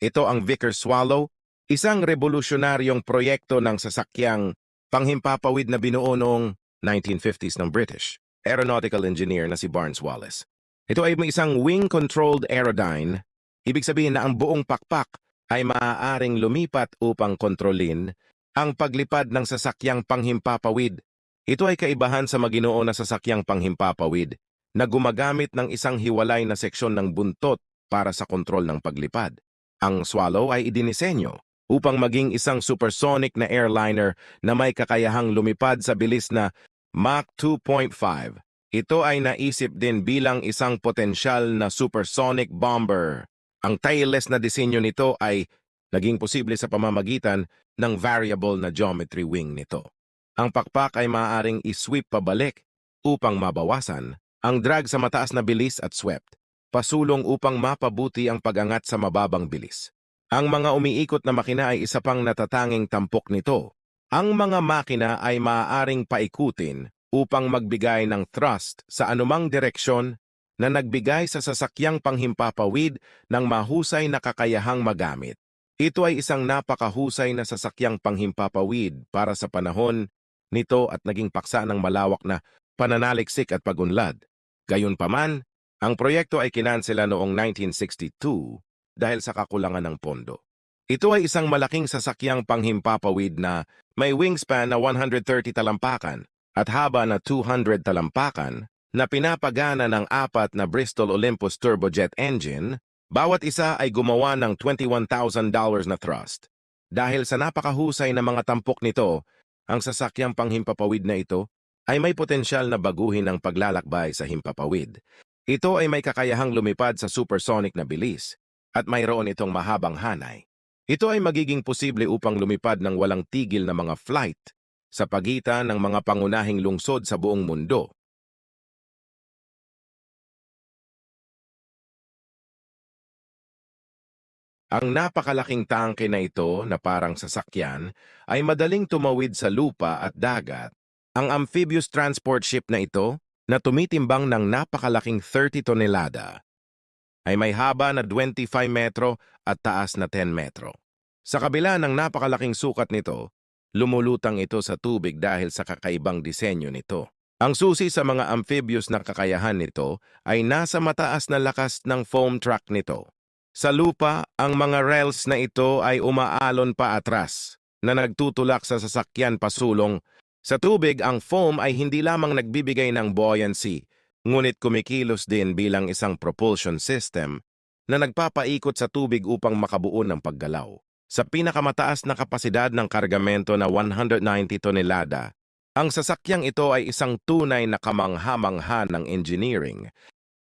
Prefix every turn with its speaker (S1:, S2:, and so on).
S1: Ito ang Vickers Swallow, isang revolusyonaryong proyekto ng sasakyang panghimpapawid na binuo noong 1950s ng British aeronautical engineer na si Barnes Wallace. Ito ay may isang wing-controlled aerodyne, ibig sabihin na ang buong pakpak ay maaaring lumipat upang kontrolin ang paglipad ng sasakyang panghimpapawid. Ito ay kaibahan sa maginoo na sasakyang panghimpapawid na gumagamit ng isang hiwalay na seksyon ng buntot para sa kontrol ng paglipad. Ang Swallow ay idinisenyo upang maging isang supersonic na airliner na may kakayahang lumipad sa bilis na Mach 2.5. Ito ay naisip din bilang isang potensyal na supersonic bomber. Ang tailless na disenyo nito ay naging posible sa pamamagitan ng variable na geometry wing nito. Ang pakpak ay maaaring isweep pabalik upang mabawasan ang drag sa mataas na bilis at swept, pasulong upang mapabuti ang pagangat sa mababang bilis. Ang mga umiikot na makina ay isa pang natatanging tampok nito. Ang mga makina ay maaaring paikutin upang magbigay ng thrust sa anumang direksyon na nagbigay sa sasakyang panghimpapawid ng mahusay na kakayahang magamit. Ito ay isang napakahusay na sasakyang panghimpapawid para sa panahon nito at naging paksa ng malawak na pananaliksik at pagunlad. Gayunpaman, ang proyekto ay kinansela noong 1962 dahil sa kakulangan ng pondo. Ito ay isang malaking sasakyang panghimpapawid na may wingspan na 130 talampakan at haba na 200 talampakan na pinapagana ng apat na Bristol Olympus turbojet engine, bawat isa ay gumawa ng $21,000 na thrust. Dahil sa napakahusay na mga tampok nito, ang sasakyang panghimpapawid na ito ay may potensyal na baguhin ang paglalakbay sa himpapawid. Ito ay may kakayahang lumipad sa supersonic na bilis at mayroon itong mahabang hanay. Ito ay magiging posible upang lumipad ng walang tigil na mga flight sa pagitan ng mga pangunahing lungsod sa buong mundo. Ang napakalaking tangke na ito na parang sasakyan ay madaling tumawid sa lupa at dagat. Ang amphibious transport ship na ito na tumitimbang ng napakalaking 30 tonelada ay may haba na 25 metro at taas na 10 metro. Sa kabila ng napakalaking sukat nito, lumulutang ito sa tubig dahil sa kakaibang disenyo nito. Ang susi sa mga amphibious na kakayahan nito ay nasa mataas na lakas ng foam track nito. Sa lupa, ang mga rails na ito ay umaalon pa atras na nagtutulak sa sasakyan pasulong. Sa tubig, ang foam ay hindi lamang nagbibigay ng buoyancy, ngunit kumikilos din bilang isang propulsion system na nagpapaikot sa tubig upang makabuo ng paggalaw. Sa pinakamataas na kapasidad ng kargamento na 190 tonelada, ang sasakyang ito ay isang tunay na kamangha-mangha ng engineering